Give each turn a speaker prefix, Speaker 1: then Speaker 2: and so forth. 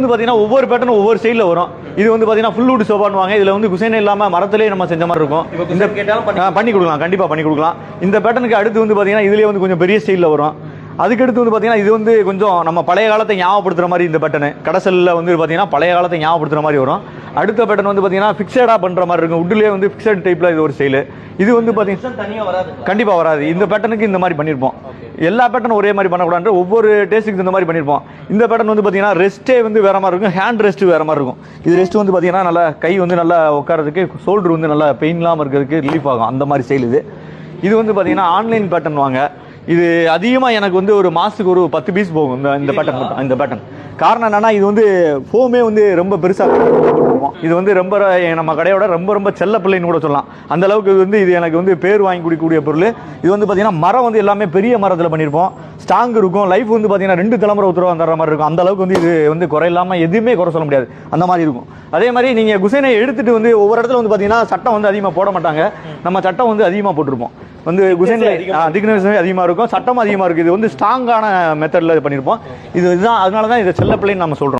Speaker 1: வந்து பார்த்தீங்கன்னா ஒவ்வொரு பேட்டர்னும் ஒவ்வொரு ஸ்டைலில் வரும். இது வந்து பார்த்தீங்கன்னா ஃபுல் வுட் சோபான்வாங்க இதில் வந்து குசைன் இல்லாமல் மரத்திலே நம்ம செஞ்ச மாதிரி இருக்கும். இந்த
Speaker 2: கேட்டாலும் பண்ணி
Speaker 1: கொடுக்கலாம். கண்டிப்பாக பண்ணி கொடுக்கலாம். இந்த பேட்டர்னுக்கு அடுத்து வந்து பார்த்தீங்கன்னா இதுலேயே வந்து கொஞ்சம் பெரிய ஸ்டைலில் வரும். அதுக்கடுத்து வந்து பார்த்தீங்கன்னா இது வந்து கொஞ்சம் நம்ம பழைய காலத்தை ஞாபகப்படுத்துற மாதிரி இந்த பேட்டர்னு கடைசலில் வந்து பார்த்தீங்கன்னா பழைய காலத்தை ஞாபகப்படுத்துற மாதிரி வரும். அடுத்த பேட்டர்ன் வந்து பார்த்தீங்கன்னா ஃபிக்ஸடாக பண்ணுற மாதிரி இருக்கும். உட்லேயே வந்து ஃபிக்ஸட் டைப்பில் இது ஒரு ஸ்டைலு இது வந்து பார்த்தீங்கன்னா
Speaker 2: தனியா வராது.
Speaker 1: கண்டிப்பாக வராது. இந்த பேட்டர்னுக்கு இந்த மாதிரி பண்ணியிருப்போம் எல்லா பேட்டர்னும் ஒரே மாதிரி பண்ணக்கூடாது ஒவ்வொரு டேஸ்ட்டுக்கு இந்த மாதிரி பண்ணியிருப்போம் இந்த பேட்டர்ன் வந்து பார்த்தீங்கன்னா ரெஸ்ட்டே வந்து வேற மாதிரி இருக்கும். ஹேண்ட் ரெஸ்ட் வேற மாதிரி இருக்கும். இது ரெஸ்ட் வந்து பார்த்தீங்கன்னா நல்லா கை வந்து நல்லா உட்காரதுக்கு ஷோல்டர் வந்து நல்லா பெயின் இல்லாமல் இருக்கிறதுக்கு ரிலீஃப் ஆகும். அந்த மாதிரி ஸ்டைல் இது. இது வந்து பார்த்தீங்கன்னா ஆன்லைன் பேட்டர்ன் வாங்க. இது அதிகமாக எனக்கு வந்து ஒரு மாதத்துக்கு ஒரு பத்து பீஸ் போகும். இந்த இந்த பேட்டன் மட்டும். இந்த பேட்டர்ன் காரணம் என்னன்னா இது வந்து ஃபோமே வந்து ரொம்ப பெருசாக இது வந்து ரொம்ப நம்ம கடையோட ரொம்ப ரொம்ப செல்ல பிள்ளைன்னு கூட சொல்லலாம். அந்த அளவுக்கு இது வந்து இது எனக்கு வந்து பேர் வாங்கி கொடுக்கக்கூடிய பொருள். இது வந்து பார்த்தீங்கன்னா மரம் வந்து எல்லாமே பெரிய மரத்தில் பண்ணியிருப்போம் ஸ்ட்ராங் இருக்கும். லைஃப் வந்து பார்த்தீங்கன்னா ரெண்டு தலைமுறை உத்தரவு தர மாதிரி இருக்கும். அந்த அளவுக்கு வந்து இது வந்து குறையில்லாமல் எதுவுமே குறை சொல்ல முடியாது. அந்த மாதிரி இருக்கும். அதே மாதிரி நீங்கள் குசைனை எடுத்துட்டு வந்து ஒவ்வொரு இடத்துல வந்து பார்த்தீங்கன்னா சட்டம் வந்து அதிகமாக போட மாட்டாங்க. நம்ம சட்டம் வந்து அதிகமாக போட்டிருப்போம். வந்து குசைனில் திக்னஸ் அதிகமாக இருக்கும். சட்டம் அதிகமாக இருக்குது. இது வந்து ஸ்ட்ராங்கான மெத்தடில் பண்ணியிருப்போம். இது இதுதான் அதனால தான் இதை செல்ல பிள்ளைன்னு நம்ம சொல்கிறோம்